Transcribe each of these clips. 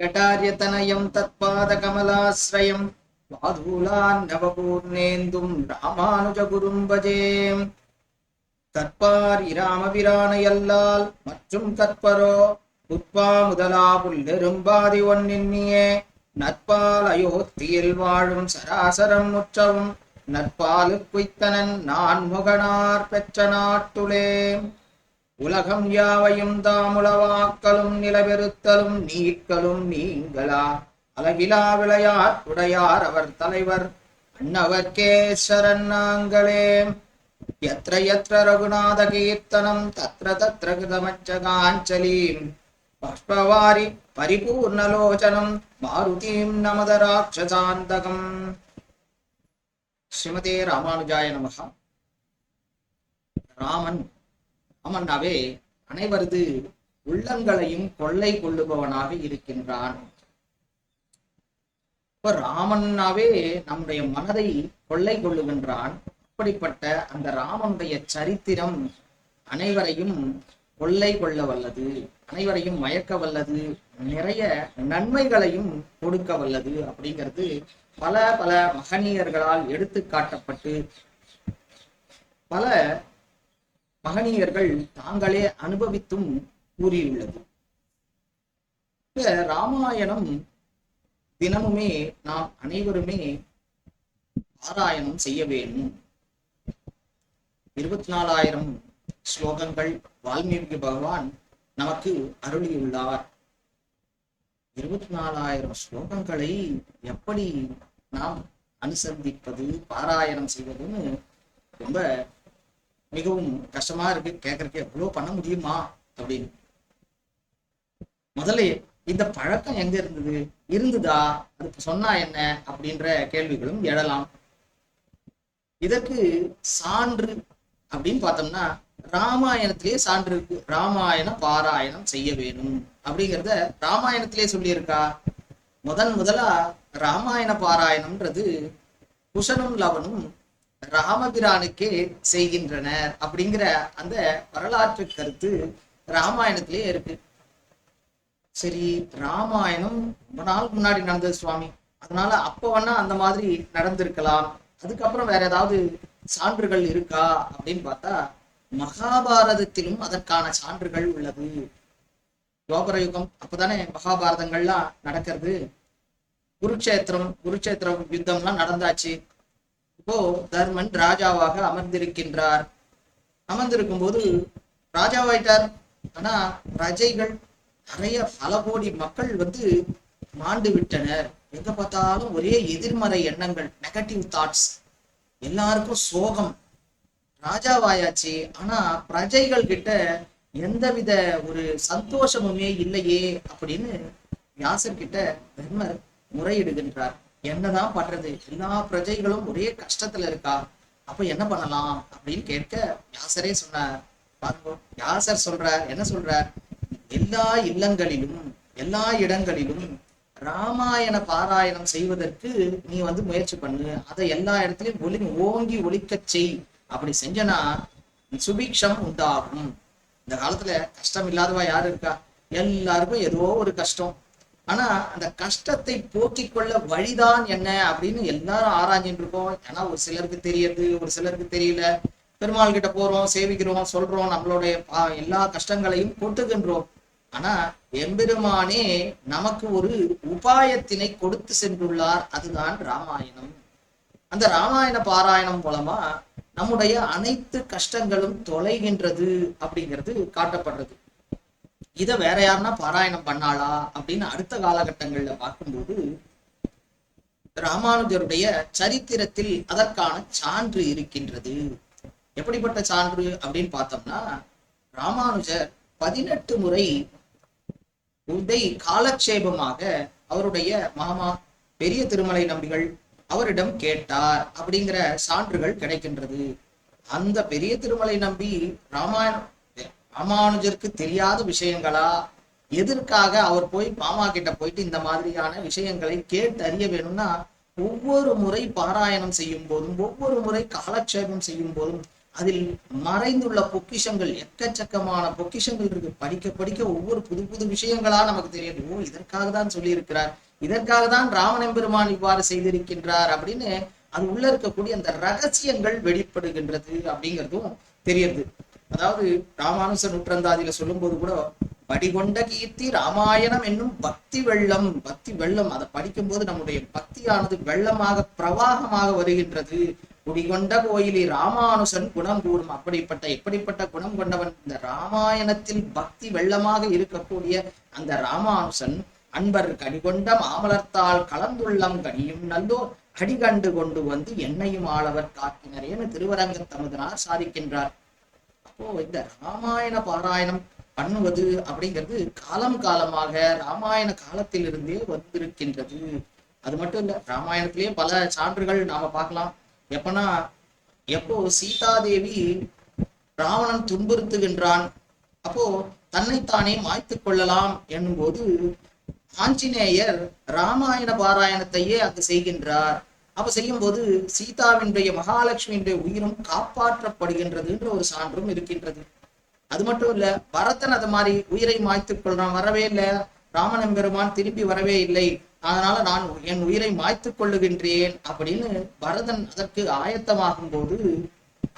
கட்டாரியதனயம் தத்பாத கமலாசிரயம் தத்பாதகமலாஸ்ரயம் வாதூலான்னவபூர்ணேந்தும் ராமானுஜகுரும் பஜேம் கற்பார் இராமபிரானையல்லால் மற்றும் தற்பரோ புட்பா முதலா புல்லெரும்பாதி ஒன்னின்னியே நற்பால் அயோத்தியில் வாழும் சராசரம் முற்றவும் நற்பாலுக்குய்த்தனன் நான் முகனார் பெற்ற நாட்டுளே உலகம் யாவையும் தாமுளவாக்கலும் நிலவெருத்தலும் நீக்கலும் நீங்களா? அளவிலா விளையார் உடையார் அவர் தலைவர். அன்னவர்கேஸ்வரன் நாங்களே. எத்திர எத்திர ரகுநாத கீர்த்தனம் தத்ர தத்ர கிருதமச்சகாஞ்சலீம். பஷ்பவாரி பரிபூர்ணலோச்சனம் மாருதீம் நமத ராட்சசாந்தகம். ஸ்ரீமதே ராமானுஜாய நமகா ராமன் ராமன்னாவே அனைவரது உள்ளங்களையும் கொள்ளை கொள்ளுபவனாக இருக்கின்றான். இப்ப ராமன்னாவே நம்முடைய மனதை கொள்ளை கொள்ளுகின்றான். அப்படிப்பட்ட அந்த ராமனுடைய சரித்திரம் அனைவரையும் கொள்ளை கொள்ள வல்லது அனைவரையும் மயக்க வல்லது நிறைய நன்மைகளையும் கொடுக்க வல்லது அப்படிங்கிறது பல பல மகனியர்களால் எடுத்து காட்டப்பட்டு பல மகனீயர்கள் தாங்களே அனுபவித்தும் கூறியுள்ளது. ராமாயணம் தினமுமே நாம் அனைவருமே பாராயணம் செய்ய வேண்டும். இருபத்தி நாலாயிரம் ஸ்லோகங்கள் வால்மீகி பகவான் நமக்கு அருளியுள்ளார். இருபத்தி நாலாயிரம் ஸ்லோகங்களை எப்படி நாம் அனுசந்திப்பது பாராயணம் செய்வதுன்னு ரொம்ப மிகவும் கஷ்டமா இருக்கு கேட்கறதுக்கு எவ்வளவு பண்ண முடியுமா அப்படின்னு. முதல்ல இந்த பழக்கம் எங்க இருந்தது? இருந்ததா? அது சொன்னா என்ன? அப்படின்ற கேள்விகளும் எழலாம். இதற்கு சான்று அப்படின்னு பார்த்தோம்னா ராமாயணத்திலேயே சான்று இருக்கு. ராமாயண பாராயணம் செய்ய வேணும். அப்படிங்கிறத ராமாயணத்திலே சொல்லியிருக்கா. முதன் முதலா ராமாயண பாராயணம்ன்றது குஷனும் லவனும் ராமபிரானுக்கே செய்கின்றனர் அப்படிங்கிற அந்த வரலாற்று கருத்து ராமாயணத்திலே இருக்கு. சரி ராமாயணம் ரொம்ப நாளுக்கு முன்னாடி நடந்தது சுவாமி. அதனால அப்ப வேணா அந்த மாதிரி நடந்திருக்கலாம். அதுக்கப்புறம் வேற ஏதாவது சான்றுகள் இருக்கா அப்படின்னு பார்த்தா மகாபாரதத்திலும் அதற்கான சான்றுகள் உள்ளது. துவாபர யுகம் அப்பதானே மகாபாரதங்கள்லாம் நடக்கிறது. குருக்ஷேத்திரம் குருக்ஷேத்திரம் யுத்தம்லாம் நடந்தாச்சு. இப்போ தர்மன் ராஜாவாக அமர்ந்திருக்கின்றார். அமர்ந்திருக்கும் போது ராஜாவாயிட்டார். ஆனா பிரஜைகள் நிறைய பல கோடி மக்கள் வந்து மாண்டு விட்டனர். எங்க பார்த்தாலும் ஒரே எதிர்மறை எண்ணங்கள் நெகட்டிவ் தாட்ஸ் எல்லாருக்கும் சோகம். ராஜாவாயாச்சு. ஆனா பிரஜைகள் கிட்ட எந்தவித ஒரு சந்தோஷமுமே இல்லையே அப்படின்னு வியாசர் கிட்ட தர்மர் முறையிடுகின்றார். என்னதான் பண்றது? எல்லா பிரஜைகளும் ஒரே கஷ்டத்துல இருக்கா? அப்ப என்ன பண்ணலாம்? அப்படின்னு கேட்க வியாசரே சொன்னார். பாருங்க வியாசர் சொல்றார் என்ன சொல்றார்? எல்லா இல்லங்களிலும் எல்லா இடங்களிலும் ராமாயண பாராயணம் செய்வதற்கு நீ வந்து முயற்சி பண்ணு. அதை எல்லா இடத்துலயும் ஒளி ஓங்கி ஒழிக்க செய். அப்படி செஞ்சனா சுபிக்ஷம் உண்டாகும். இந்த காலத்துல கஷ்டம் இல்லாதவா யாரு இருக்கா? எல்லாருக்கும் ஏதோ ஒரு கஷ்டம். ஆனா அந்த கஷ்டத்தை போக்கிக் கொள்ள வழிதான் என்ன அப்படின்னு எல்லாரும் ஆராய்ஞ்சிட்டு இருக்கோம் ஏன்னா ஒரு சிலருக்கு தெரியுது ஒரு சிலருக்கு தெரியல. பெருமாள் கிட்ட போறோம் சேவிக்கிறோம் சொல்றோம் நம்மளுடைய பா- எல்லா கஷ்டங்களையும் கொட்டுகின்றோம் ஆனா எம்பெருமானே நமக்கு ஒரு உபாயத்தினை கொடுத்து சென்றுள்ளார். அதுதான் ராமாயணம். அந்த ராமாயண பாராயணம் மூலமா நம்முடைய அனைத்து கஷ்டங்களும் தொலைகின்றது அப்படிங்கிறது காட்டப்படுறது. இதை வேற யாருன்னா பாராயணம் பண்ணாளா அப்படின்னு அடுத்த காலகட்டங்கள்ல பார்க்கும்போது ராமானுஜருடைய சரித்திரத்தில் அதற்கான சான்று இருக்கின்றது. எப்படிப்பட்ட சான்று அப்படின்னு பார்த்தோம்னா ராமானுஜர் பதினெட்டு முறை உதை காலக்ஷேபமாக அவருடைய மாமா பெரிய திருமலை நம்பிகள் அவரிடம் கேட்டார் அப்படிங்கிற சான்றுகள் கிடைக்கின்றது. அந்த பெரிய திருமலை நம்பி ராமாயணம் ராமானுஜருக்கு தெரியாத விஷயங்களா? எதற்காக அவர் போய் பாமா கிட்ட போயிட்டு இந்த மாதிரியான விஷயங்களை கேட்டு அறிய வேணும்னா ஒவ்வொரு முறை பாராயணம் செய்யும் போதும் ஒவ்வொரு முறை காலக்ஷேபம் செய்யும் போதும் அதில் மறைந்துள்ள பொக்கிஷங்கள் எக்கச்சக்கமான பொக்கிஷங்கள் இருக்கு. படிக்க படிக்க ஒவ்வொரு புது புது விஷயங்களா நமக்கு தெரியுது. ஓ இதற்காக தான் சொல்லியிருக்கிறார். இதற்காக தான் ராமன் பெருமான் இவ்வாறு செய்திருக்கின்றார் அப்படின்னு அது உள்ள இருக்கக்கூடிய அந்த ரகசியங்கள் வெளிப்படுகின்றது அப்படிங்கிறதும் தெரியுது. அதாவது ராமானுச நூற்றந்தாதியில சொல்லும்போது கூட வடிகொண்ட கீர்த்தி ராமாயணம் என்னும் பக்தி வெள்ளம் பக்தி வெள்ளம். அதை படிக்கும்போது நம்முடைய பக்தியானது வெள்ளமாக பிரவாகமாக வருகின்றது. குடிகொண்ட கோயிலி ராமானுசன் குணம் கூறும். அப்படிப்பட்ட எப்படிப்பட்ட குணம் கொண்டவன்? இந்த ராமாயணத்தில் பக்தி வெள்ளமாக இருக்கக்கூடிய அந்த ராமானுசன் அன்பர் கடிகொண்ட மாமலர்த்தால் கலந்துள்ளம் கனியும் நல்லோர் கடிகண்டு கொண்டு வந்து என்னையும் ஆளவர் காக்கினரேன்னு திருவரங்க தமதனார் சாதிக்கின்றார். அப்போ இந்த ராமாயண பாராயணம் பண்ணுவது அப்படிங்கிறது காலம் காலமாக ராமாயண காலத்திலிருந்தே வந்திருக்கின்றது. அது மட்டும் இல்ல ராமாயணத்திலேயே பல சான்றுகள் நாம பார்க்கலாம். எப்பனா எப்போ சீதாதேவி ராவணன் துன்புறுத்துகின்றான் அப்போ தன்னைத்தானே மாய்த்து கொள்ளலாம் என்னும்போது ஆஞ்சநேயர் ராமாயண பாராயணத்தையே அங்கு செய்கின்றார். அப்ப செய்யும்போது சீதாவினுடைய மகாலட்சுமியினுடைய உயிரும் காப்பாற்றப்படுகின்றதுன்ற ஒரு சான்றும் இருக்கின்றது. அது மட்டும் இல்ல பரதன் அது மாதிரி உயிரை மாய்த்துக் கொள்றான் வரவே இல்லை. ராமன் பெருமான் திரும்பி வரவே இல்லை. அதனால நான் என் உயிரை மாய்த்துக் கொள்ளுகின்றேன் அப்படின்னு பரதன் அதற்கு ஆயத்தமாகும் போது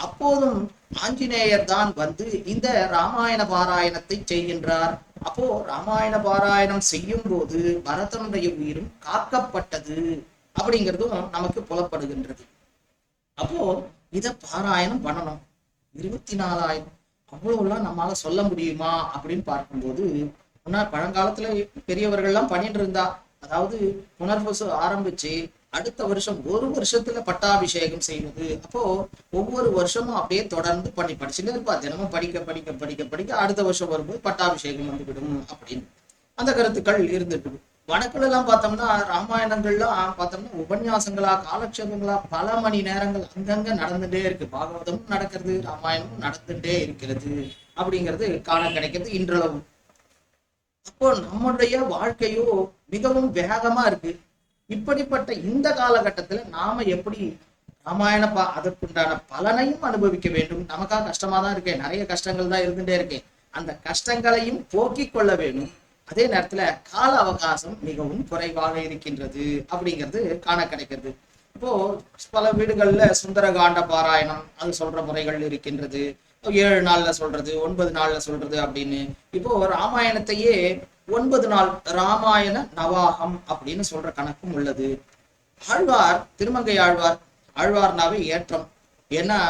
அப்போதும் ஆஞ்சநேயர் தான் வந்து இந்த ராமாயண பாராயணத்தை செய்கின்றார். அப்போ ராமாயண பாராயணம் செய்யும் போது பரதனுடைய உயிரும் காக்கப்பட்டது. அப்படிங்கிறதும் நமக்கு புலப்படுகின்றது. அப்போ இத பாராயணம் பண்ணணும். இருபத்தி நாலாயிரம். அவ்வளவுலாம் நம்மளால சொல்ல முடியுமா அப்படின்னு பார்க்கும்போது முன்னா பழங்காலத்துல பெரியவர்கள்லாம் பண்ணிட்டு இருந்தா. அதாவது புனர்வசு ஆரம்பிச்சு அடுத்த வருஷம் ஒரு வருஷத்துல பட்டாபிஷேகம் செய்வது. அப்போ ஒவ்வொரு வருஷமும் அப்படியே தொடர்ந்து பண்ணி படிச்சுட்டு இருப்பா. தினமும் படிக்க படிக்க படிக்க படிக்க அடுத்த வருஷம் வரும்போது பட்டாபிஷேகம் வந்துவிடும் அப்படின்னு. அந்த கருத்துக்கள் இருந்துட்டு வடக்குல எல்லாம் பார்த்தோம்னா ராமாயணங்கள்லாம் பார்த்தோம்னா உபன்யாசங்களா காலக்ஷேபங்களா பல மணி நேரங்கள் அங்கங்க நடந்துட்டே இருக்கு. பாகவதமும் நடக்கிறது ராமாயணமும் நடந்துட்டே இருக்கிறது அப்படிங்கிறது காண கிடைக்கிறது இன்றளவு. அப்போ நம்முடைய வாழ்க்கையோ மிகவும் வேகமா இருக்கு. இப்படிப்பட்ட இந்த காலகட்டத்துல நாம எப்படி ராமாயண பா அதற்குண்டான பலனையும் அனுபவிக்க வேண்டும்? நமக்கா கஷ்டமா தான் இருக்கேன் நிறைய கஷ்டங்கள் தான் இருந்துட்டே இருக்கேன் அந்த கஷ்டங்களையும் போக்கிக் கொள்ள வேண்டும். அதே நேரத்துல கால அவகாசம் மிகவும் குறைவாக இருக்கின்றது அப்படிங்கிறது காண கிடைக்கிறது. இப்போ பல வீடுகள்ல சுந்தரகாண்ட பாராயணம் அது சொல்ற முறைகள் இருக்கின்றது. ஏழு நாள்ல சொல்றது ஒன்பது நாள்ல சொல்றது அப்படின்னு. இப்போ ராமாயணத்தையே ஒன்பது நாள் ராமாயண நவாகம் அப்படின்னு சொல்ற கணக்கும் உள்ளது. ஆழ்வார் திருமங்கை ஆழ்வார் ஆழ்வார்னாவே ஏற்றம். ஏன்னா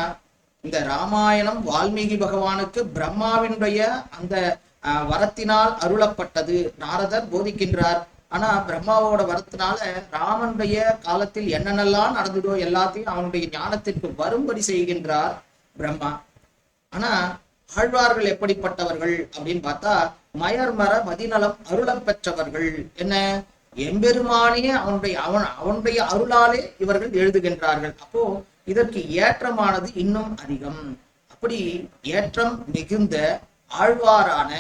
இந்த ராமாயணம் வால்மீகி பகவானுக்கு பிரம்மாவினுடைய அந்த வரத்தினால் அருளப்பட்டது. நாரதர் போதிக்கின்றார். ஆனா பிரம்மாவோட வரத்தினால ராமனுடைய காலத்தில் என்னென்னலாம் நடந்ததோ எல்லாத்தையும் அவனுடைய ஞானத்திற்கு வரும்படி செய்கின்றார் பிரம்மா. ஆனா ஆழ்வார்கள் எப்படிப்பட்டவர்கள் அப்படின்னு பார்த்தா மயர்மர மதிநலம் அருளம் பெற்றவர்கள். என்ன? எம்பெருமானே அவனுடைய அவன் அவனுடைய அருளாலே இவர்கள் எழுதுகின்றார்கள். அப்போ இதற்கு ஏற்றமானது இன்னும் அதிகம். அப்படி ஏற்றம் மிகுந்த ஆழ்வாரான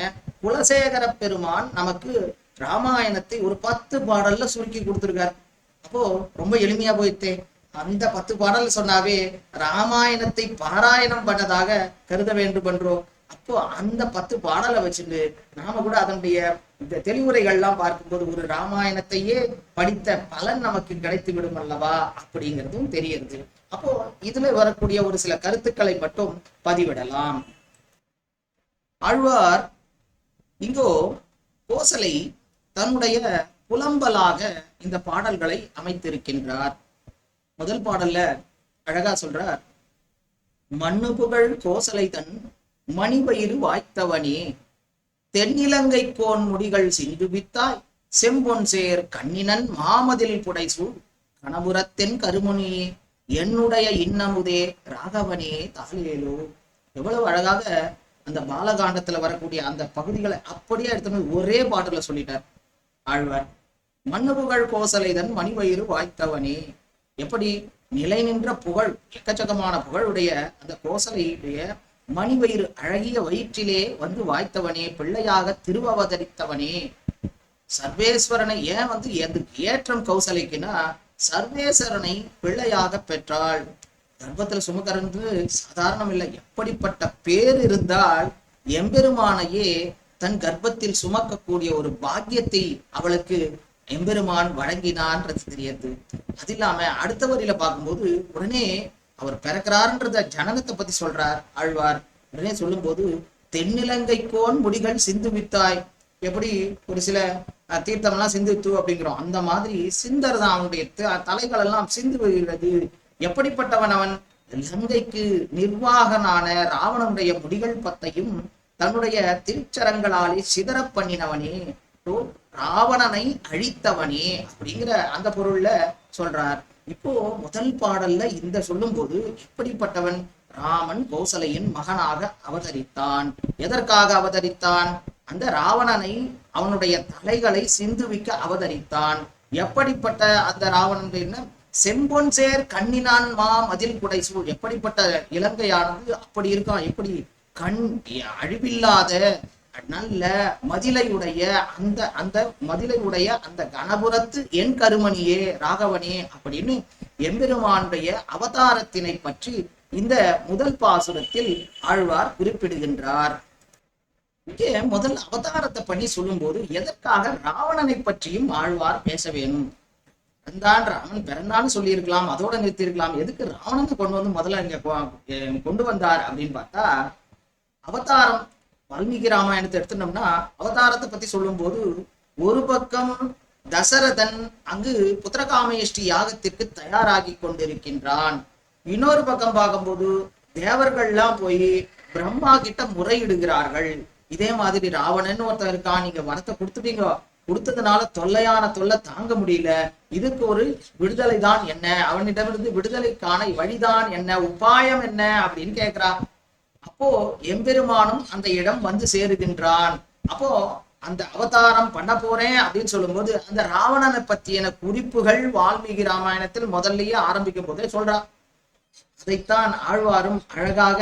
குலசேகர பெருமான் நமக்கு ராமாயணத்தை ஒரு பத்து பாடல்ல சுருக்கி கொடுத்திருக்கார். அப்போ ரொம்ப எளிமையா போயிட்டே அந்த பத்து பாடல் சொன்னாவே ராமாயணத்தை பாராயணம் பண்ணதாக கருத வேண்டும் என்றோ அப்போ அந்த பத்து பாடலை வச்சுட்டு நாம கூட அதனுடைய இந்த தெளிவுரைகள்லாம் பார்க்கும்போது ஒரு ராமாயணத்தையே படித்த பலன் நமக்கு கிடைத்து விடும் அல்லவா? அப்படிங்கிறதும் தெரியுது அப்போ இதுல வரக்கூடிய ஒரு சில கருத்துக்களை மட்டும் பதிவிடலாம். ஆழ்வார் இங்கோ கோசலை தன்னுடைய புலம்பலாக இந்த பாடல்களை அமைத்திருக்கின்றார். முதல் பாடல்ல அழகா சொல்றார் மண்ணு புகழ் கோசலை தன் மணிபயிறு வாய்த்தவனே தென்னிலங்கை கோன் முடிகள் சிந்துபித்தாய் செம்பொன் சேர் கண்ணினன் மாமதில் புடைசூழ் கணபுரத்தின் கருமுனியே என்னுடைய இன்னமுதே ராகவனே தாலேலோ எவ்வளவு அழகாக அந்த பாலகாண்டத்துல வரக்கூடிய அந்த பகுதிகளை அப்படியே எடுத்து ஒரே பாட்டுல சொல்லிட்டார். ஆழ்வார் மண்ணு புகழ் கோசலைதன் மணிவயிறு வாய்த்தவனே. எப்படி? நிலை நின்ற புகழ் எக்கச்சக்கமான புகழுடைய அந்த கோசலையுடைய மணிவயிறு அழகிய வயிற்றிலே வந்து வாய்த்தவனே பிள்ளையாக திருவவதரித்தவனே. சர்வேஸ்வரனை ஏன் வந்து எது ஏற்றம் கௌசலைக்குன்னா சர்வேஸ்வரனை பிள்ளையாக பெற்றாள். கர்ப்பத்துல சுமக்கிறது சாதாரணம் இல்லை. எப்படிப்பட்ட பேர் இருந்தால் எம்பெருமானையே தன் கர்ப்பத்தில் சுமக்கக்கூடிய ஒரு பாக்கியத்தை அவளுக்கு எம்பெருமான் வழங்கினான்றது தெரியுது. அது இல்லாம அடுத்த வரியில பார்க்கும்போது உடனே அவர் பிறக்கிறார்ன்றத ஜனனத்தை பத்தி சொல்றார் ஆழ்வார். உடனே சொல்லும்போது தென்னிலங்கைக்கோன் முடிகள் சிந்து வித்தாய் எப்படி ஒரு சில அஹ், தீர்த்தம்லாம் சிந்தித்து அப்படிங்கிறோம். அந்த மாதிரி சிந்தர் தான் அவனுடைய த- தலைகள் எல்லாம் சிந்து வருகிறது எப்படிப்பட்டவன் அவன் இலங்கைக்கு நிர்வாகனான ராவணனுடைய முடிகள் பத்தையும் தன்னுடைய திருச்சரங்களாலே சிதறப் பண்ணினவனே ராவணனை அழித்தவனே அப்படிங்கிற அந்த பொருள்ல சொல்றார். இப்போ முதல் பாடல்ல இந்த சொல்லும்போது இப்படிப்பட்டவன் ராமன் கோசலையின் மகனாக அவதரித்தான். எதற்காக அவதரித்தான்? அந்த ராவணனை அவனுடைய தலைகளை சிந்துவிக்க அவதரித்தான். எப்படிப்பட்ட அந்த ராவணன் செம்பொன்சேர் கண்ணினான் மா மதில் குடைசூழ் எப்படிப்பட்ட இலங்கையானது? அப்படி இருக்கான் எப்படி? கண் அழிவில்லாத நல்ல மதிலை உடைய அந்த அந்த மதிலை உடைய அந்த கணபுரத்து என் கருமணியே ராகவனே அப்படின்னு எம்பெருமானுடைய அவதாரத்தினை பற்றி இந்த முதல் பாசுரத்தில் ஆழ்வார் குறிப்பிடுகின்றார். இங்கே முதல் அவதாரத்தை பண்ணி சொல்லும்போது எதற்காக ராவணனை பற்றியும் ஆழ்வார் பேச வேணும்? பிறந்தான் ராமன் பிறந்தான்னு சொல்லியிருக்கலாம் அதோட நிறுத்தியிருக்கலாம். எதுக்கு ராவணனை கொண்டு வந்து முதல்ல இங்க கொண்டு வந்தார் அப்படின்னு பார்த்தா அவதாரம் வால்மீகி ராமாயணத்தை எடுத்துட்டோம்னா அவதாரத்தை பத்தி சொல்லும்போது ஒரு பக்கம் தசரதன் அங்கு புத்திரகாமயஷ்டி யாகத்திற்கு தயாராகி கொண்டிருக்கின்றான். இன்னொரு பக்கம் பார்க்கும்போது தேவர்கள்லாம் போய் பிரம்மா கிட்ட முறையிடுகிறார்கள். இதே மாதிரி ராவணன் ஒருத்தன் இருக்கான் நீங்க வரத்தை கொடுத்துட்டீங்க. கொடுத்ததுனால தொல்லையான தொல்லை தாங்க முடியல. இதுக்கு ஒரு விடுதலை தான் என்ன? அவனிடமிருந்து விடுதலைக்கான வழிதான் என்ன? உபாயம் என்ன? அப்படின்னு கேட்கிறான் அப்போ எம்பெருமானும் அந்த இடம் வந்து சேருகின்றான். அப்போ அந்த அவதாரம் பண்ண போறேன் அப்படின்னு சொல்லும்போது அந்த ராவணனை பத்தியன குறிப்புகள் வால்மீகி ராமாயணத்தில் முதல்லயே ஆரம்பிக்கும் போதே சொல்றா அதைத்தான் ஆழ்வாரும் அழகாக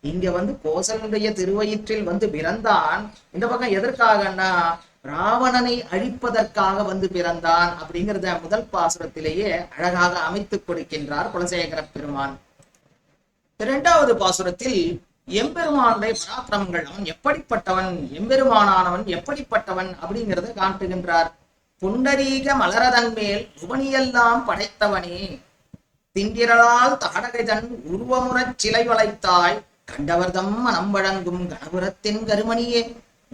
இங்க வந்து கோசலனுடைய திருவயிற்றில் வந்து பிறந்தான். இந்த பக்கம் எதற்காகன்னா ராவணனை அழிப்பதற்காக வந்து பிறந்தான் அப்படிங்கிறத முதல் பாசுரத்திலேயே அழகாக அமைத்துக் கொடுக்கின்றார் குலசேகர பெருமான். இரண்டாவது பாசுரத்தில் எம்பெருமானுடைய பராக்கிரமங்கள் அவன் எப்படிப்பட்டவன் எம்பெருமானானவன் எப்படிப்பட்டவன் அப்படிங்கிறத காட்டுகின்றார். புண்டரீக மலரதன் மேல் உபனியெல்லாம் படைத்தவனே திண்டிரலால் தாடகைதன் உருவமுறச் சிலை வளைத்தாய் கண்டவர்தம் மனம் வழங்கும் கணபுரத்தின் கருமணியே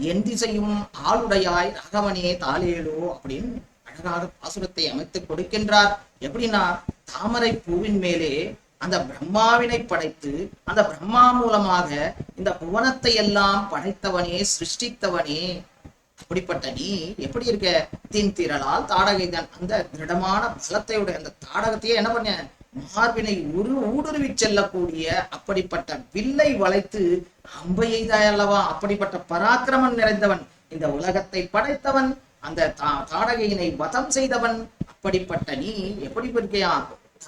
என் திசையும் ஆளுடையாய் ராகவனே தாளேலோ அப்படின்னு அழகாக பாசுரத்தை அமைத்துக் கொடுக்கின்றார். எப்படின்னா தாமரை பூவின் மேலே அந்த பிரம்மாவினை படைத்து அந்த பிரம்மா மூலமாக இந்த புவனத்தை எல்லாம் படைத்தவனே சிருஷ்டித்தவனே. அப்படிப்பட்ட நீ எப்படி இருக்க? தின் திரளால் தாடகைதான். அந்த திருடமான பலத்தையுடைய அந்த தாடகத்தையே என்ன பண்ண? மார்பினை உரு ஊடுருவி செல்லக்கூடிய அப்படிப்பட்ட வில்லை வளைத்து அம்பையை அல்லவா? அப்படிப்பட்ட பராக்கிரமம் நிறைந்தவன் இந்த உலகத்தை படைத்தவன் அந்த தா- தாடகையினை வதம் செய்தவன் அப்படிப்பட்ட நீ எப்படி இருக்கையா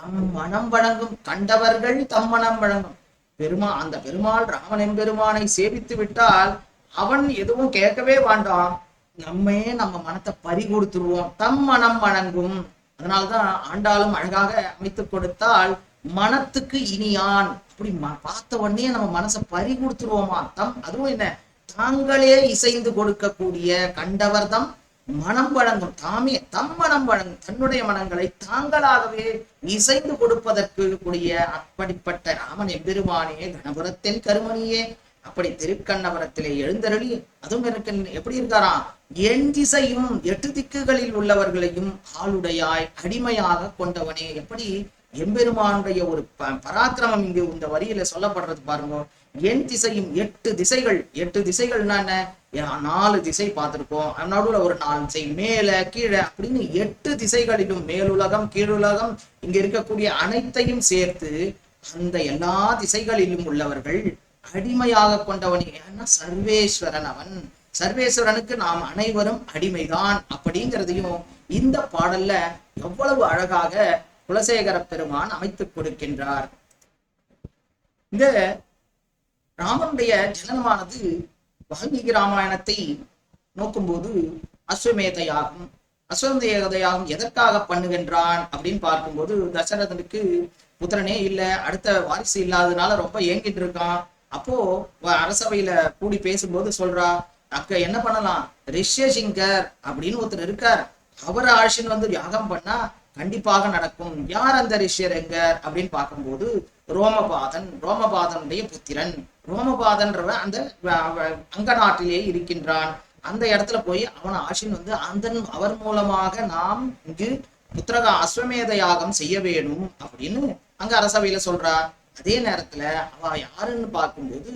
தம் மனம் வழங்கும் கண்டவர்கள் தம் மனம் வழங்கும். பெருமா அந்த பெருமாள் ராமன் எம்பெருமானை சேவித்து விட்டால் அவன் எதுவும் கேட்கவே வேண்டாம். நம்மே நம்ம மனத்தை பறி கொடுத்துருவோம் தம் மனம் வழங்கும். அதனால்தான் ஆண்டாளும் அழகாக அமைத்து கொடுத்தால் மனத்துக்கு இனியான். அப்படி பார்த்த உடனே நம்ம மனசை பறி கொடுத்துருவோமா தம் அதுவும் என்ன? தாங்களே இசைந்து கொடுக்கக்கூடிய கண்டவர்தம் மனம் வழங்கும் தாமே தம் மனம் வழங்கும் தன்னுடைய மனங்களை தாங்களாகவே இசைந்து கொடுப்பதற்கு கூடிய அப்படிப்பட்ட ராமன் எம்பெருமானே கணபுரத்தின் கருமணியே அப்படி திருக்கண்ணபுரத்திலே எழுந்தருளி அதுவும் எனக்கு எப்படி இருக்காராம் என் திசையும் எட்டு திக்குகளில் உள்ளவர்களையும் ஆளுடையாய் அடிமையாக கொண்டவனே. எப்படி? எம்பெருமானுடைய ஒரு ப- பராக்கிரமம் இங்கு இந்த வரியில சொல்லப்படுறது பாருங்க. என் திசையும் எட்டு திசைகள். எட்டு திசைகள்னா என்ன? நாலு திசை பார்த்திருக்கோம். நடுவுல ஒரு நாலு திசை மேல கீழே அப்படின்னு எட்டு திசைகளிலும் மேலுலகம் கீழுலகம் இங்க இருக்கக்கூடிய அனைத்தையும் சேர்த்து அந்த எல்லா திசைகளிலும் உள்ளவர்கள் அடிமையாக கொண்டவன் ஏன்னா சர்வேஸ்வரன் அவன். சர்வேஸ்வரனுக்கு நாம் அனைவரும் அடிமைதான் அப்படிங்கிறதையும் இந்த பாடல்ல எவ்வளவு அழகாக குலசேகர பெருமான் அமைத்துக் கொடுக்கின்றார். இந்த ராமனுடைய ஜனனமானது வால்மீகி ராமாயணத்தை நோக்கும்போது அஸ்வமேத யாகம் அஸ்வமேத யாகம் எதற்காக பண்ணுகின்றான் அப்படின்னு பார்க்கும்போது தசரதனுக்கு புத்திரனே இல்ல அடுத்த வாரிசு இல்லாததுனால ரொம்ப ஏங்கிட்டு இருக்கான். அப்போ வ- அரசவையில கூடி பேசும்போது சொல்றா அக்க என்ன பண்ணலாம்? ரிஷ்யசிங்கர் அப்படின்னு ஒருத்தர் இருக்கார். அவர் ஆட்சின்னு வந்து யாகம் பண்ணா கண்டிப்பாக நடக்கும். யார் அந்த ரிஷ்யரங்கர் அப்படின்னு பார்க்கும்போது ரோமபாதன் ரோமபாதனுடைய புத்திரன். ரோமபாதன்றவன் அந்த அங்க நாட்டிலேயே இருக்கின்றான். அந்த இடத்துல போய் அவன் ஆஷின் வந்து அந்த அவர் மூலமாக நாம் இங்கு புத்திரகா அஸ்வமேத யாகம் செய்ய வேணும் அப்படின்னு அங்க அரசவையில சொல்றா. அதே நேரத்துல அவ யாருன்னு பார்க்கும்போது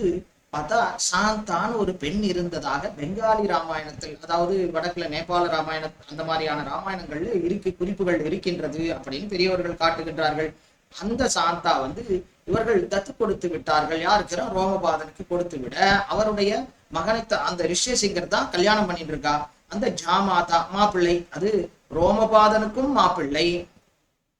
பார்த்தா சாந்தான்னு ஒரு பெண் இருந்ததாக பெங்காலி ராமாயணத்தில் அதாவது வடக்குல நேபாள ராமாயணம் அந்த மாதிரியான ராமாயணங்கள்ல இருக்கு குறிப்புகள் இருக்கின்றது அப்படின்னு பெரியவர்கள் காட்டுகின்றார்கள். அந்த சாந்தா வந்து இவர்கள் தத்து கொடுத்து விட்டார்கள். யாருக்கிற ரோமபாதனுக்கு கொடுத்து விட அவருடைய மகனை அந்த ரிஷ்யசிங்கர் தான் கல்யாணம் பண்ணிட்டு இருக்கா. அந்த ஜாமாதா மாப்பிள்ளை அது ரோமபாதனுக்கும் மாப்பிள்ளை.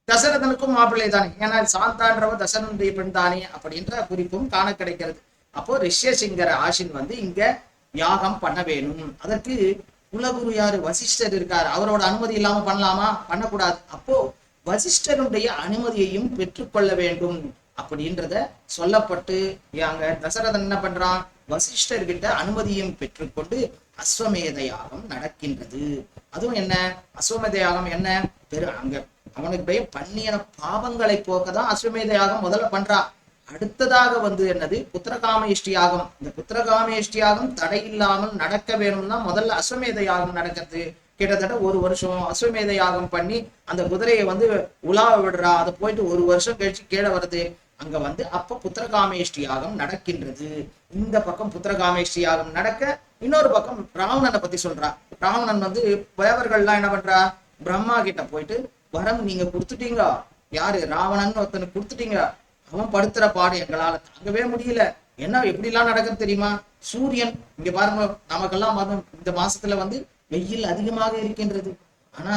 தசரதனுக்கும் மாப்பிள்ளை தானே. ஏன்னா சாந்தான்றவ தசரனுடைய பெண் தானே அப்படின்ற குறிப்பும் காண கிடைக்கிறது. அப்போ ரிஷ்யசிங்கர ஆஷின் வந்து இங்க யாகம் பண்ண வேணும். அதற்கு குலகுரு யாரு வசிஷ்டர் இருக்கார். அவரோட அனுமதி இல்லாம பண்ணலாமா? பண்ணக்கூடாது. அப்போ வசிஷ்டருடைய அனுமதியையும் பெற்றுக்கொள்ள வேண்டும் அப்படின்றத சொல்லப்பட்டு அங்க தசரதன் என்ன பண்றான்? வசிஷ்டர்கிட்ட அனுமதியும் பெற்றுக்கொண்டு அஸ்வமேத யாகம் நடக்கின்றது. அதுவும் என்ன? அஸ்வமேத யாகம் என்ன? பெரு அங்க அவனுக்கு போய் பண்ணியன பாவங்களை போக்க தான் அஸ்வமேத யாகம் முதல்ல பண்றா. அடுத்ததாக வந்து என்னது? புத்திரகாமேஷ்டி யாகம் இந்த புத்திரகாமேஷ்டி யாகம் தடை இல்லாமல் நடக்க வேணும்னா முதல்ல அஸ்வமேத யாகம் நடக்கிறது. கிட்டத்தட்ட ஒரு வருஷம் அஸ்வமேத யாகம் பண்ணி அந்த குதிரையை வந்து உலாவ விடுறா. அதை போயிட்டு ஒரு வருஷம் கழிச்சு கீழே வருது. அங்க வந்து அப்ப புத்திரகாமேஷ்டி யாகம் நடக்கின்றது. இந்த பக்கம் புத்திரகாமேஷ்டி யாகம் நடக்க இன்னொரு பக்கம் ராவணனை பத்தி சொல்றா. ராவணன் வந்து தேவர்கள்லாம் என்ன பண்றா? பிரம்மா கிட்ட போயிட்டு வரம் நீங்க கொடுத்துட்டீங்க யாரு? ராவணன் ஒருத்தனுக்கு கொடுத்துட்டீங்க அவன் படுத்துற பாடு எங்களால தாங்கவே முடியல. என்ன எப்படி எல்லாம் நடக்குது தெரியுமா? சூரியன் இங்க பாருங்க நமக்கெல்லாம் பாருங்க, இந்த மாசத்துல வந்து வெயில் அதிகமாக இருக்கின்றது. ஆனா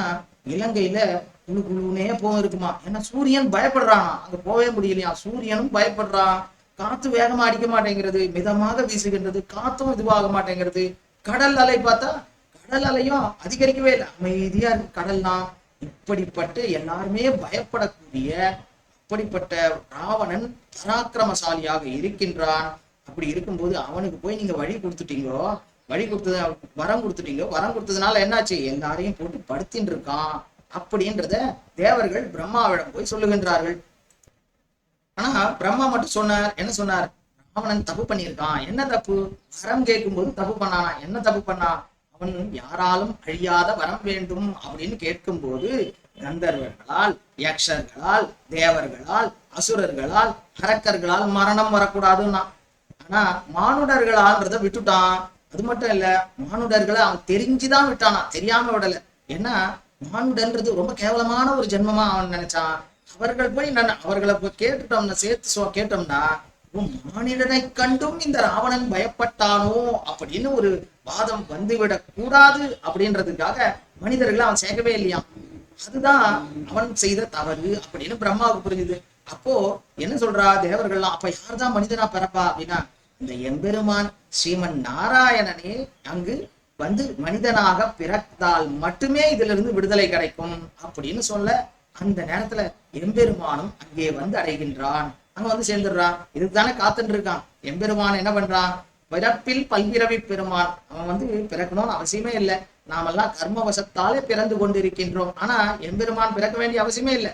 இலங்கையில குழு குழுனே போக இருக்குமா? ஏன்னா சூரியன் பயப்படுறானா. அங்க போவே முடியலையா? சூரியனும் பயப்படுறான். காத்து வேகமா அடிக்க மாட்டேங்கிறது மிதமாக வீசுகின்றது காத்தும் இதுவாக மாட்டேங்கிறது. கடல் அலை பார்த்தா கடல் அலையும் அதிகரிக்கவே இல்லை. அமைதியா இருக்கு. கடல்லாம் இப்படிப்பட்ட எல்லாருமே பயப்படக்கூடிய அப்படிப்பட்ட ராவணன் பராக்கிரமசாலியாக இருக்கின்றான். அப்படி இருக்கும்போது அவனுக்கு போய் நீங்க வழி கொடுத்துட்டீங்களோ வழி கொடுத்தது வரம் கொடுத்துட்டீங்க? வரம் கொடுத்ததுனால என்னாச்சு? எல்லாரையும் போட்டு படுத்தின்னு இருக்கான். அப்படின்றத தேவர்கள் பிரம்மாவிடம் போய் சொல்லுகின்றார்கள். ஆனா பிரம்மா மட்டும் சொன்னார். என்ன சொன்னார்? ராவணன் தப்பு பண்ணியிருக்கான். என்ன தப்பு? வரம் கேட்கும்போது தப்பு பண்ணானா? என்ன தப்பு பண்ணா? அவன் யாராலும் அழியாத வரம் வேண்டும் அப்படின்னு கேட்கும்போது கந்தர்வர்களால் யக்ஷர்களால் தேவர்களால் அசுரர்களால் அரக்கர்களால் மரணம் வரக்கூடாதுன்னா. ஆனா மானுடர்களான்றத விட்டுட்டான். அது மட்டும் இல்ல மானுடர்களை அவன் தெரிஞ்சுதான் விட்டானா. தெரியாம விடல. ஏன்னா மானுடன்றது ரொம்ப கேவலமான ஒரு ஜென்மமா அவன் நினைச்சான். அவர்கள் போய் நான் அவர்களை போய் கேட்டுட்டோம்னா சேர்த்து சொ கேட்டோம்னா மானிடனை கண்டும் இந்த ராவணன் பயப்பட்டானோ அப்படின்னு ஒரு வாதம் வந்துவிடக் கூடாது அப்படின்றதுக்காக மனிதர்களை அவன் சேர்க்கவே இல்லையாம் அதுதான் அவன் செய்த தவறு அப்படின்னு பிரம்மாவுக்கு புரிஞ்சுது. அப்போ என்ன சொல்றா தேவர்கள்லாம் அப்ப யார்தான் மனிதனா பிறப்பா அப்படின்னா இந்த எம்பெருமான் ஸ்ரீமன் நாராயணனே அங்கு வந்து மனிதனாக பிறந்தால் மட்டுமே இதுல இருந்து விடுதலை கிடைக்கும் அப்படின்னு சொல்ல அந்த நேரத்துல எம்பெருமானும் அங்கே வந்து அடைகின்றான். அங்க வந்து சேர்ந்துடுறான் இதுக்கு தானே காத்துட்டு இருக்கான் எம்பெருமான் என்ன பண்றான் பிறப்பில் பல்பிறவி பெருமான் அவன் வந்து பிறக்கணும்னு அவசியமே இல்லை. நாமெல்லாம் கர்மவசத்தாலே பிறந்து கொண்டிருக்கின்றோம். ஆனா எம்பெருமான் பிறக்க வேண்டிய அவசியமே இல்லை.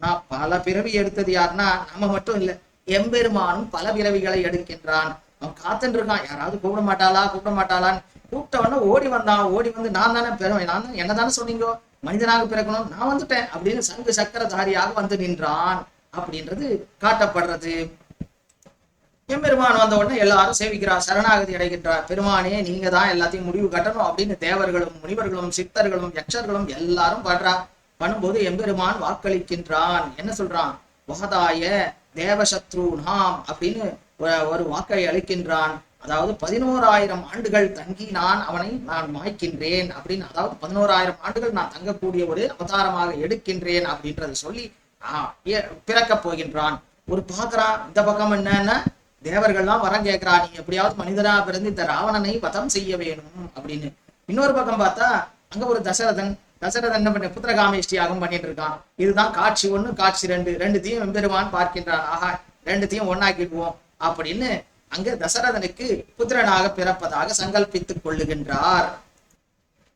ஆனா பல பிறவி எடுத்தது யாருன்னா நம்ம மட்டும் இல்ல. எம்பெருமானும் பல பிறவிகளை எடுக்கின்றான். அவன் காத்துட்டு இருக்கான் யாராவது கூப்பிட மாட்டாளா? கூப்பிட மாட்டாளான்னு. கூப்பிட்டவன ஓடி வந்தான் ஓடி வந்து நான் தானே பிறவை நான் என்ன தானே சொன்னீங்க? மனிதனாக பிறக்கணும். நான் வந்துட்டேன் அப்படின்னு சங்கு சக்கரதாரியாக வந்து நின்றான். அப்படின்றது காட்டப்படுறது. எம்பெருமான் வந்த உடனே எல்லாரும் சேவிக்கிறார் சரணாகதி அடைகின்றார். பெருமானே நீங்க தான் எல்லாத்தையும் முடிவு கட்டணும் அப்படின்னு தேவர்களும் முனிவர்களும் சித்தர்களும் யக்ஷர்களும் எல்லாரும் பண்றா பண்ணும்போது எம்பெருமான் வாக்களிக்கின்றான். என்ன சொல்றான்? வகதாய தேவசத்ரு நாம் அப்படின்னு ஒரு- ஒரு வாக்கை அளிக்கின்றான். அதாவது பதினோராயிரம் ஆண்டுகள் தங்கி நான் அவனை நான் மாய்க்கின்றேன் அப்படின்னு அதாவது பதினோராயிரம் ஆண்டுகள் நான் தங்கக்கூடிய ஒரு அவதாரமாக எடுக்கின்றேன் அப்படின்றத சொல்லி பிறக்க பிறக்கப் போகின்றான். ஒரு பாக்குறான் இந்த பக்கம் என்னன்னா தேவர்கள்லாம் வரம் கேட்கிறா நீ எப்படியாவது மனிதரா பிறந்து இந்த ராவணனை வதம் செய்ய வேணும் அப்படின்னு. இன்னொரு பக்கம் பார்த்தா அங்க ஒரு தசரதன் தசரதன் என்ன பண்ண புத்திரகாமேஷ்டியாகவும் பண்ணிட்டு இருக்கான். இதுதான் காட்சி ஒண்ணு காட்சி ரெண்டு. ரெண்டுத்தையும் வெம்பெருவான் பார்க்கின்றான் ஆஹா ரெண்டுத்தையும் ஒன்னாக்கிடுவோம் அப்படின்னு அங்க தசரதனுக்கு புத்திரனாக பிறப்பதாக சங்கல்பித்துக் கொள்ளுகின்றார்.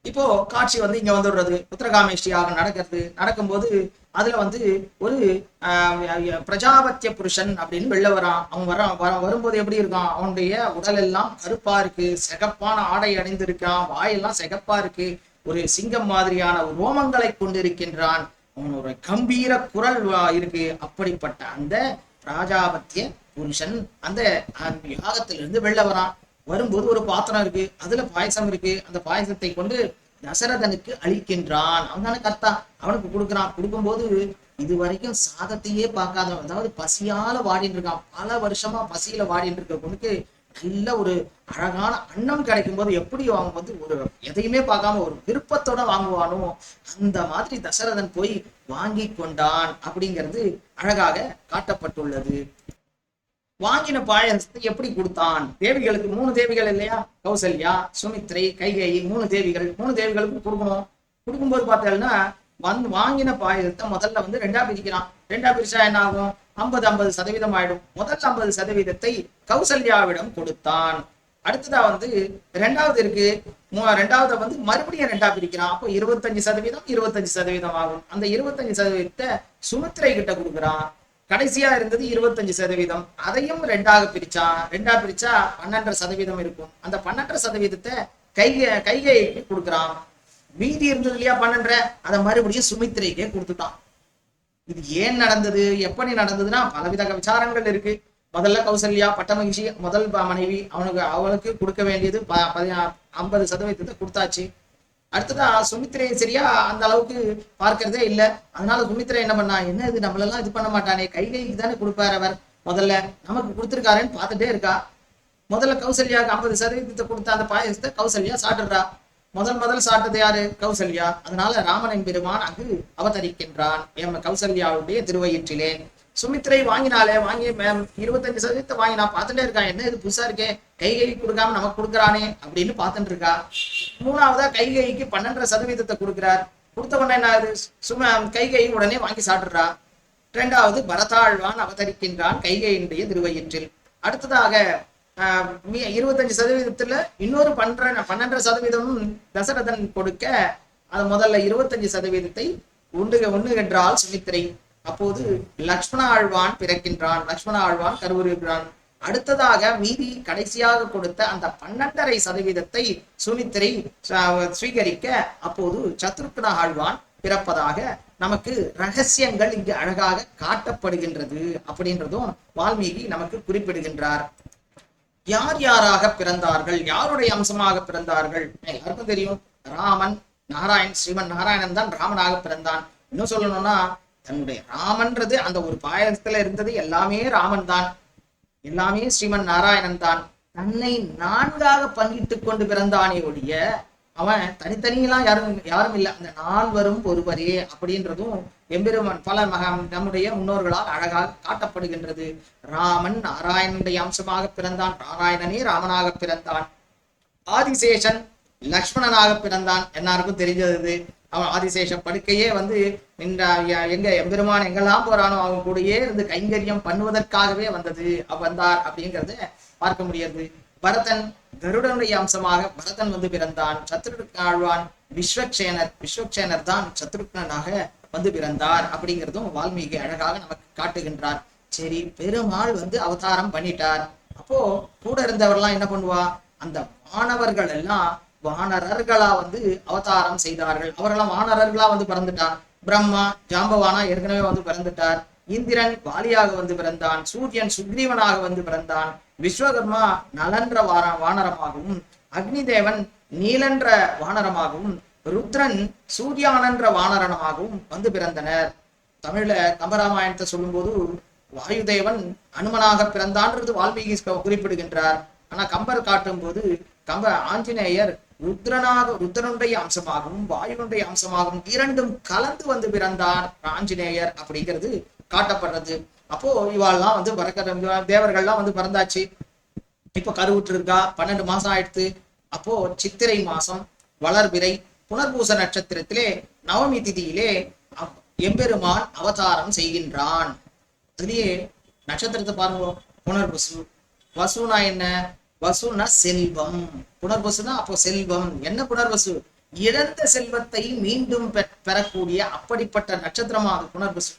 இப்போ காட்சி வந்து இங்க வந்துடுறது. புத்திரகாமேஷ்டி யாகம் நடக்கிறது. நடக்கும்போது அதுல வந்து ஒரு ஆஹ், பிரஜாபத்திய புருஷன் அப்படின்னு வெளில வரான். அவன் வர வர- வரும்போது எப்படி இருக்கான்? அவனுடைய உடல் எல்லாம் கருப்பா இருக்கு. சிகப்பான ஆடை அணிந்திருக்கான். வாயெல்லாம் சிகப்பா இருக்கு. ஒரு சிங்கம் மாதிரியான ரோமங்களை கொண்டிருக்கின்றான். அவனோட கம்பீர குரல் இருக்கு. அப்படிப்பட்ட அந்த ராஜாபத்திய புருஷன் அந்த அந்த யாகத்திலிருந்து வெளில வரான். வரும்போது ஒரு பாத்திரம் இருக்கு அதுல பாயசம் இருக்கு. அந்த பாயசத்தை கொண்டு தசரதனுக்கு அளிக்கின்றான். அவன் தானே கர்த்தா. அவனுக்கு கொடுக்குறான். கொடுக்கும்போது இது வரைக்கும் சாதத்தையே பார்க்காதவன் அதாவது பசியால வாடின்னு இருக்கான் பல வருஷமா பசியில வாடின்னு இருக்க பொண்ணுக்கு நல்ல ஒரு அழகான அன்னம் கிடைக்கும் போது எப்படி அவன் வந்து ஒரு எதையுமே பார்க்காம ஒரு விருப்பத்தோட வாங்குவானோ அந்த மாதிரி தசரதன் போய் வாங்கி கொண்டான் அப்படிங்கிறது அழகாக காட்டப்பட்டுள்ளது. வாங்கின பாயசத்தை எப்படி கொடுத்தான்? தேவிகளுக்கு மூணு தேவிகள் இல்லையா? கௌசல்யா சுமித்ரை கைகை மூணு தேவிகள். மூணு தேவிகளுக்கும் கொடுக்கணும். கொடுக்கும்போது பார்த்தேன்னா வந்து வாங்கின பாயசத்தை முதல்ல வந்து ரெண்டா பிரிக்கிறான். ரெண்டா பிரிச்சா என்ன ஆகும்? ஐம்பது ஐம்பது சதவீதம் ஆயிடும். முதல் ஐம்பது சதவீதத்தை கௌசல்யாவிடம் கொடுத்தான். அடுத்ததா வந்து ரெண்டாவது இருக்கு. மூ- ரெண்டாவது வந்து மறுபடியும் ரெண்டா பிரிக்கிறான். அப்போ இருபத்தஞ்சு சதவீதம் இருபத்தஞ்சு சதவீதம் ஆகும். அந்த இருபத்தஞ்சு சதவீதத்தை சுமித்ரை கிட்ட கொடுக்குறான். கடைசியா இருந்தது இருபத்தஞ்சு சதவீதம். அதையும் ரெண்டாக பிரிச்சா ரெண்டா பிரிச்சா பன்னெண்டரை சதவீதம் இருக்கும். அந்த பன்னெண்டரை சதவீதத்தை கைகை கைகைக்கு கொடுக்குறான். மீதி இருந்தது இல்லையா பன்னெண்டரை? அதை மறுபடியும் சுமித்ரைக்கே கொடுத்துட்டான். இது ஏன் நடந்தது? எப்படி நடந்ததுன்னா பலவித விசாரங்கள் இருக்கு. முதல்ல கௌசல்யா பட்டமகிஷி முதல் மனைவி அவனுக்கு அவளுக்கு கொடுக்க வேண்டியது ப- ஐம்பது சதவீதத்தை கொடுத்தாச்சு. அடுத்ததா சுமித்ரை சரியா அந்த அளவுக்கு பார்க்கறதே இல்லை. அதனால சுமித்ரா என்ன பண்ணா என்ன இது நம்மளெல்லாம் இது பண்ண மாட்டானே கை கைக்கு தானே கொடுப்பாரு அவர். முதல்ல நமக்கு கொடுத்துருக்காருன்னு பார்த்துட்டே இருக்கா. முதல்ல கௌசல்யாவுக்கு ஐம்பது சதவீதத்தை கொடுத்த அந்த பாயசத்தை கௌசல்யா சாப்பிடுறா. முதல் முதல் சாப்பிட்டது யாரு? கௌசல்யா. அதனால ராமனின் பெருமான் அங்கு அவதரிக்கின்றான். எம் கௌசல்யாவுடைய திருவயிற்றிலே சுமித்ரை வாங்கினாலே வாங்கி மேம் இருபத்தஞ்சு சதவீதத்தை நான் பார்த்துட்டே இருக்கான் என்ன இது புதுசா இருக்கே? கை கை கொடுக்காம நமக்கு கொடுக்குறானே அப்படின்னு பார்த்துட்டு இருக்கா. மூணாவதா கைகைக்கு பன்னெண்டரை சதவீதத்தை கொடுக்குறார். கொடுத்த உடனே என்ன சும கை கை உடனே வாங்கி சாப்பிடுறா. இரண்டாவது பரதாழ்வான் அவதரிக்கின்றான் கைகையினுடைய திருவயிற்றில். அடுத்ததாக ஆஹ், இருபத்தஞ்சு சதவீதத்துல இன்னொரு பன்ற பன்னெண்டரை சதவீதமும் தசரதன் கொடுக்க அது முதல்ல இருபத்தஞ்சு சதவீதத்தை உண்டு உண்ணுகின்றால் சுமித்திரை அப்போது லக்ஷ்மண ஆழ்வான் பிறக்கின்றான் லக்ஷ்மண ஆழ்வான் கருவுறுகிறான். அடுத்ததாக மீதி கடைசியாக கொடுத்த அந்த பன்னெண்டரை சதவீதத்தை சுமித்திரை சுவீகரிக்க ஸ்வீகரிக்க அப்போது சத்ருக்ன ஆழ்வான் பிறப்பதாக நமக்கு ரகசியங்கள் இங்கு அழகாக காட்டப்படுகின்றது அப்படின்றதும் வால்மீகி நமக்கு குறிப்பிடுகின்றார். யார் யாராக பிறந்தார்கள் யாருடைய அம்சமாக பிறந்தார்கள்? எல்லாருக்கும் தெரியும். ராமன் நாராயண் ஸ்ரீமன் நாராயணன் தான் ராமனாக பிறந்தான். இன்னும் சொல்லணும்னா தன்னுடைய ராமன்றது அந்த ஒரு பாயசத்துல இருந்தது எல்லாமே ராமன் தான் எல்லாமே ஸ்ரீமன் நாராயணன் தான் தன்னை நான்காக பங்கிட்டு கொண்டு பிறந்தானே ஒழிய அவன் தனித்தனியெல்லாம் யாரும் யாரும் இல்லை. அந்த நால்வரும் ஒருவரே அப்படின்றதும் எம்பெருமான் பல மக நம்முடைய முன்னோர்களால் அழகாக காட்டப்படுகின்றது. ராமன் நாராயணனுடைய அம்சமாக பிறந்தான். நாராயணனே ராமனாக பிறந்தான். ஆதிசேஷன் லக்ஷ்மணனாக பிறந்தான். எல்லாருக்கும் தெரிஞ்சது. அவன் ஆதிசேஷன் படுக்கையே வந்து நின்ற எங்க எம்பெருமான் எங்கெல்லாம் போறானோ அவன் கூடயே இருந்து கைங்கரியம் பண்ணுவதற்காகவே வந்தது. அவ வந்தார் அப்படிங்கறத பார்க்க முடியாது. பரதன் கருடனுடைய அம்சமாக பரதன் வந்து பிறந்தான். சத்ருக்கன் ஆழ்வான் விஸ்வக்ஷேனர் விஸ்வக்ஷேனர் தான் சத்ருக்னனாக வந்து பிறந்தார் அப்படிங்கிறதும் வால்மீகி அழகாக நமக்கு காட்டுகின்றார். சரி பெருமாள் வந்து அவதாரம் பண்ணிட்டார். அப்போ கூட இருந்தவர்லாம் என்ன பண்ணுவா? அந்த மாணவர்கள் எல்லாம் வானரர்களா வந்து அவதாரம் செய்தார்கள். அவர்களாம் வானரர்களா வந்து பிறந்துட்டார். பிரம்மா ஜாம்பவானா ஏற்கனவே வந்து பிறந்துட்டார். இந்திரன் வாலியாக வந்து பிறந்தான். சூரியன் சுக்ரீவனாக வந்து பிறந்தான். விஸ்வகர்மா நலன்ற வார வானரமாகவும் அக்னிதேவன் நீலன்ற வானரமாகவும் ருத்ரன் சூர்யானன்ற வானரனமாகவும் வந்து பிறந்தனர். தமிழ்ல கம்பராமாயணத்தை சொல்லும்போது வாயுதேவன் அனுமனாக பிறந்தான்றது வால்மீகி குறிப்பிடுகின்றார். ஆனா கம்பர் காட்டும் போது கம்ப ஆஞ்சநேயர் ருத்ரனாக ருத்ரனுடைய அம்சமாகவும் வாயுனுடைய அம்சமாகவும் இரண்டும் கலந்து வந்து பிறந்தார் ஆஞ்சநேயர் அப்படிங்கிறது காட்டப்படுறது. அப்போ இவாள்லாம் வந்து பறக்கிற தேவர்கள்லாம் வந்து பிறந்தாச்சு. இப்ப கருவுற்று இருக்கா பன்னெண்டு மாசம் ஆயிடுத்து. அப்போ சித்திரை மாசம் வளர்பிறை புனர்பூச நட்சத்திரத்திலே நவமி திதியிலே எம்பெருமான் அவதாரம் செய்கின்றான். அதுலயே நட்சத்திரத்தை பாருங்க புனர்பசு. வசுனா என்ன? வசுனா செல்வம் புனர்வசுனா அப்போ செல்வம். என்ன புனர்வசு இழந்த செல்வத்தை மீண்டும் பெறக்கூடிய அப்படிப்பட்ட நட்சத்திரமா அது புனர்வசு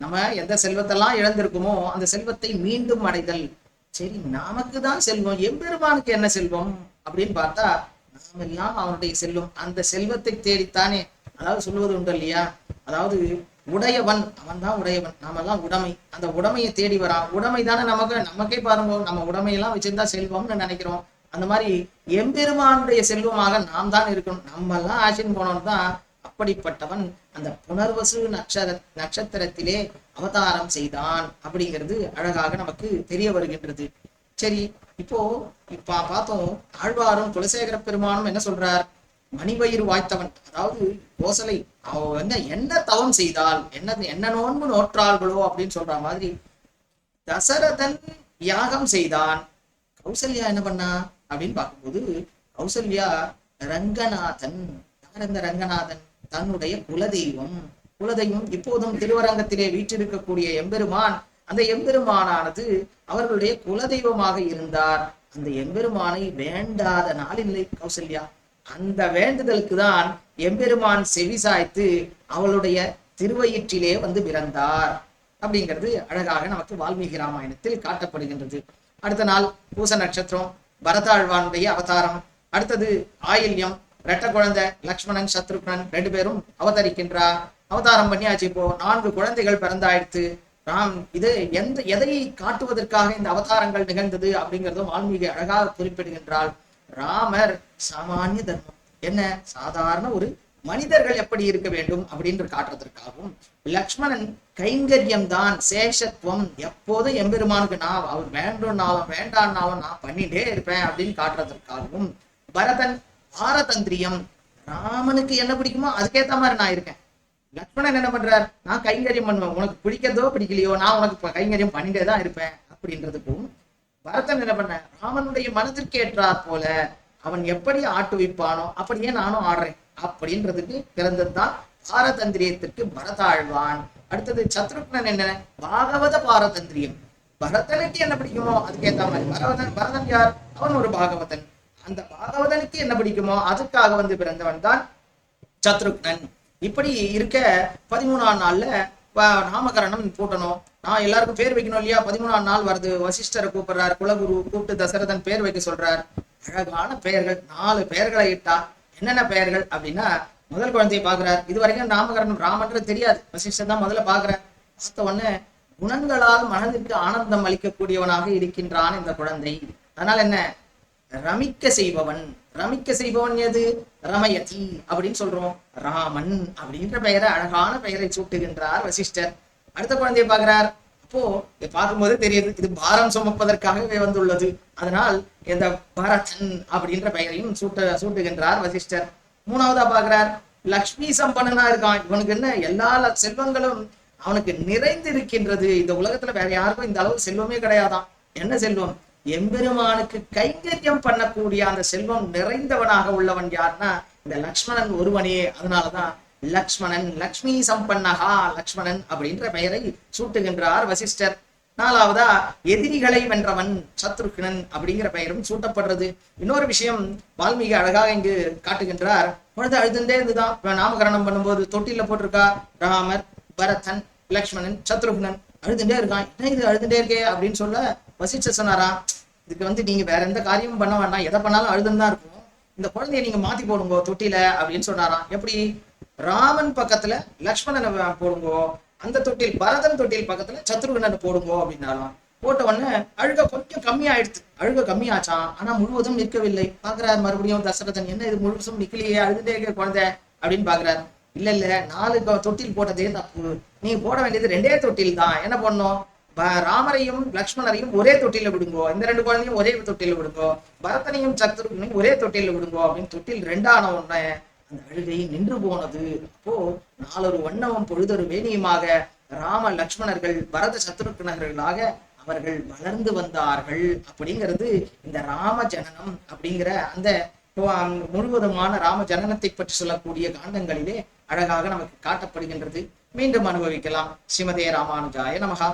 நம்ம எந்த செல்வத்தெல்லாம் இழந்திருக்குமோ அந்த செல்வத்தை மீண்டும் அடைதல். சரி நமக்கு தான் செல்வம். எம்பெருமானுக்கு என்ன செல்வம்? அப்படின்னு பார்த்தா நாம் எல்லாம் அவனுடைய செல்வம். அந்த செல்வத்தை தேடித்தானே. அதாவது சொல்லுவது உண்டு இல்லையா? அதாவது உடையவன் அவன் தான் உடையவன். நாமெல்லாம் உடைமை. அந்த உடைமையை தேடி வரான். உடைமை தானே நமக்கு? நமக்கே பாருங்க நம்ம உடைமையெல்லாம் வச்சிருந்தா செல்வம்னு நினைக்கிறோம். அந்த மாதிரி எம்பெருமானுடைய செல்வமாக நாம் தான் இருக்கணும். நம்ம எல்லாம் ஆட்சின்னு போனோம் தான் அப்படிப்பட்டவன். அந்த புனர்வசு நட்சர நட்சத்திரத்திலே அவதாரம் செய்தான் அப்படிங்கிறது அழகாக நமக்கு தெரிய வருகின்றது. சரி இப்போ இப்ப பார்த்தோம் ஆழ்வாரும் குலசேகர பெருமானும் என்ன சொல்றார்? மணிவயிறு வாய்த்தவன். அதாவது கோசலை அவ வந்து என்ன தவம் செய்தால் என்ன என்ன நோன்பு நோற்றாள்களோ அப்படின்னு சொல்ற மாதிரி தசரதன் யாகம் செய்தான். கௌசல்யா என்ன பண்ணா? அப்படின்னு பார்க்கும்போது கௌசல்யா ரங்கநாதன் யார் இந்த ரங்கநாதன்? தன்னுடைய குலதெய்வம். குலதெய்வம் இப்போதும் திருவரங்கத்திலே வீற்றிருக்கக்கூடிய எம்பெருமான். அந்த எம்பெருமானானது அவர்களுடைய குலதெய்வமாக இருந்தார். அந்த எம்பெருமானை வேண்டாத நாளில்லை கௌசல்யா அந்த வேண்டுதலுக்கு தான் எம்பெருமான் செவி சாய்த்து அவளுடைய திருவயிற்றிலே வந்து பிறந்தார். அப்படிங்கிறது அழகாக நமக்கு வால்மீகி ராமாயணத்தில் காட்டப்படுகின்றது. அடுத்த நாள் பூச நட்சத்திரம் பரதாழ்வானுடைய அவதாரம் அடுத்தது ஆயில்யம் ரெட்ட குழந்தை லக்ஷ்மணன் சத்ருக்னன் ரெண்டு பேரும் அவதரிக்கின்றார். அவதாரம் பண்ணியாச்சு இப்போ. நான்கு குழந்தைகள் பிறந்தாயிடுத்து. ராம் இது எந்த எதை காட்டுவதற்காக இந்த அவதாரங்கள் நிகழ்ந்தது அப்படிங்கிறதும் வால்மீகி அழகாக குறிப்பிடுகின்றாள். ராமர் சாமானிய தர்மம். என்ன? சாதாரண ஒரு மனிதர்கள் எப்படி இருக்க வேண்டும் அப்படின்னு காட்டுறதற்காகவும் லக்ஷ்மணன் கைங்கரியம் தான் சேஷத்துவம் எப்போதும் எம்பெருமானுக்கு நான் அவர் வேண்டும்னாலும் வேண்டாம்னாலும் நான் பண்ணிட்டே இருப்பேன் அப்படின்னு காட்டுறதற்காகவும் பரதன் பாரதந்திரியம். ராமனுக்கு என்ன பிடிக்குமோ அதுக்கேத்த மாதிரி நான் இருக்கேன். லக்ஷ்மணன் என்ன பண்றார்? நான் கைங்கரியம் பண்ணுவேன். உனக்கு பிடிக்கிறதோ பிடிக்கலையோ நான் உனக்கு கைங்கரியம் பண்ணிட்டே தான் இருப்பேன் அப்படின்றதுக்கும் பரதன் என்ன பண்ண ராமனுடைய மனதிற்கு ஏற்றார் போல அவன் எப்படி ஆட்டுவிப்பானோ அப்படியே நானும் ஆடுறேன். அப்படின்றதுக்கு பிறந்ததுதான் பாரதந்திரியத்திற்கு பரதாழ்வான். அடுத்தது சத்ருக்னன் என்ன? பாகவத பாரதந்திரியம். பரதனுக்கு என்ன பிடிக்குமோ அதுக்கேத்த மாதிரி. பரதன் பரதன் யார்? அவன் ஒரு பாகவதன். அந்த பாகவதனுக்கு என்ன பிடிக்குமோ அதுக்காக வந்து பிறந்தவன் தான் சத்ருக்னன். இப்படி இருக்க பதிமூணாம் நாள்ல நாமகரணம் போட்டணும். நான் எல்லாருக்கும் பேர் வைக்கணும் இல்லையா? பதிமூணாம் நாள் வருது. வசிஷ்டரை கூப்பிடுறார். குலகுரு கூப்பிட்டு தசரதன் பேர் வைக்க சொல்றார். அழகான பெயர்கள் நாலு பெயர்களை இட்டா என்னென்ன பெயர்கள் அப்படின்னா முதல் குழந்தையை பாக்குறார் இது வரைக்கும் நாமகரணம் ராமன்றது தெரியாது. வசிஷ்டர் தான் முதல்ல பாக்குறார் பார்த்த ஒண்ணு குணங்களால் மனதிற்கு ஆனந்தம் அளிக்கக்கூடியவனாக இருக்கின்றான் இந்த குழந்தை. அதனால என்ன? ரமிக்க செய்பவன். ரமிக்க செய்பவன் எது? ரமயதி அப்படின்னு சொல்றோம். ராமன் அப்படின்ற பெயரை அழகான பெயரை சூட்டுகின்றார் வசிஷ்டர். அடுத்த குழந்தையை பார்க்கிறார். அப்போ இதை பார்க்கும்போது தெரியுது இது பாரம் சுமப்பதற்காகவே வந்துள்ளது. அதனால் இந்த பரதன் அப்படின்ற பெயரையும் சூட்ட சூட்டுகின்றார் வசிஷ்டர். மூணாவதா பார்க்கிறார் லக்ஷ்மி சம்பனனா இருக்கான். இவனுக்கு என்ன எல்லா செல்வங்களும் அவனுக்கு நிறைந்து இருக்கின்றது இந்த உலகத்துல வேற யாருக்கும் இந்த அளவு செல்வமே கிடையாதான் என்ன செல்வம்? எம்பெருமானுக்கு கைங்கரியம் பண்ணக்கூடிய அந்த செல்வம் நிறைந்தவனாக உள்ளவன் யாருன்னா இந்த லக்ஷ்மணன் ஒருவனே. அதனாலதான் லக்ஷ்மணன் லக்ஷ்மி சம்பன்னகா லக்ஷ்மணன் அப்படின்ற பெயரை சூட்டுகின்றார் வசிஷ்டர். நாலாவதா எதிரிகளை வென்றவன் சத்ருக்னன் அப்படிங்கிற பெயரும் சூட்டப்படுறது. இன்னொரு விஷயம் வால்மீகி அழகாக இங்கு காட்டுகின்றார். குழந்தை அழுதுண்டே இருந்துதான். நாமகரணம் பண்ணும்போது தொட்டில போட்டிருக்கா? ராமர் பரதன் லக்ஷ்மணன் சத்ருக்னன். அழுதுண்டே இருக்கான். என்ன இது அழுதுண்டே இருக்கே? அப்படின்னு சொல்ல வசிச்ச சொன்னாராம் இதுக்கு வந்து நீங்க வேற எந்த காரியமும் பண்ண வேண்டாம். எதை பண்ணாலும் அழுதுன்னு தான் இருக்கும். இந்த குழந்தைய நீங்க மாத்தி போடுங்க தொட்டில அப்படின்னு சொன்னாராம். எப்படி? ராமன் பக்கத்துல லக்ஷ்மணனை போடுங்கோ. அந்த தொட்டில் பரதன் தொட்டில் பக்கத்துல சத்ருகனன் போடுங்கோ அப்படின்னாலும் போட்ட உடனே அழுக கொஞ்சம் கம்மியாயிடுச்சு அழுக கம்மியாச்சான் ஆனா முழுவதும் நிற்கவில்லை. பாக்குறாரு மறுபடியும் தசரதன் என்ன இது முழுசும் நிக்கலையே அழுதுட்டே இருக்க குழந்தை அப்படின்னு பாக்குறாரு இல்ல இல்ல நாலு தொட்டில் போட்டதே தப்பு. நீ போட வேண்டியது ரெண்டே தொட்டில் தான். என்ன பண்ணும் ப- ராமரையும் லக்ஷ்மணரையும் ஒரே தொட்டில விடுங்கோ. இந்த ரெண்டு குழந்தையும் ஒரே தொட்டில விடுங்கோ. பரதனையும் சத்ருகனையும் ஒரே தொட்டில விடுங்கோ. அப்படின்னு தொட்டில் ரெண்டான உடனே அந்த அழுகை நின்று போனது. அப்போ நாளொரு வண்ணமும் பொழுதொரு வேணியுமாக ராம லக்ஷ்மணர்கள் பரத சத்ருக்னர்களாக அவர்கள் வளர்ந்து வந்தார்கள். அப்படிங்கிறது இந்த ராம ஜனனம் அப்படிங்கிற அந்த முழுவதுமான ராம ஜனனத்தை பற்றி சொல்லக்கூடிய காண்டங்களிலே அழகாக நமக்கு காட்டப்படுகின்றது. மீண்டும் அனுபவிக்கலாம். ஸ்ரீமதே ராமானுஜாய நமகா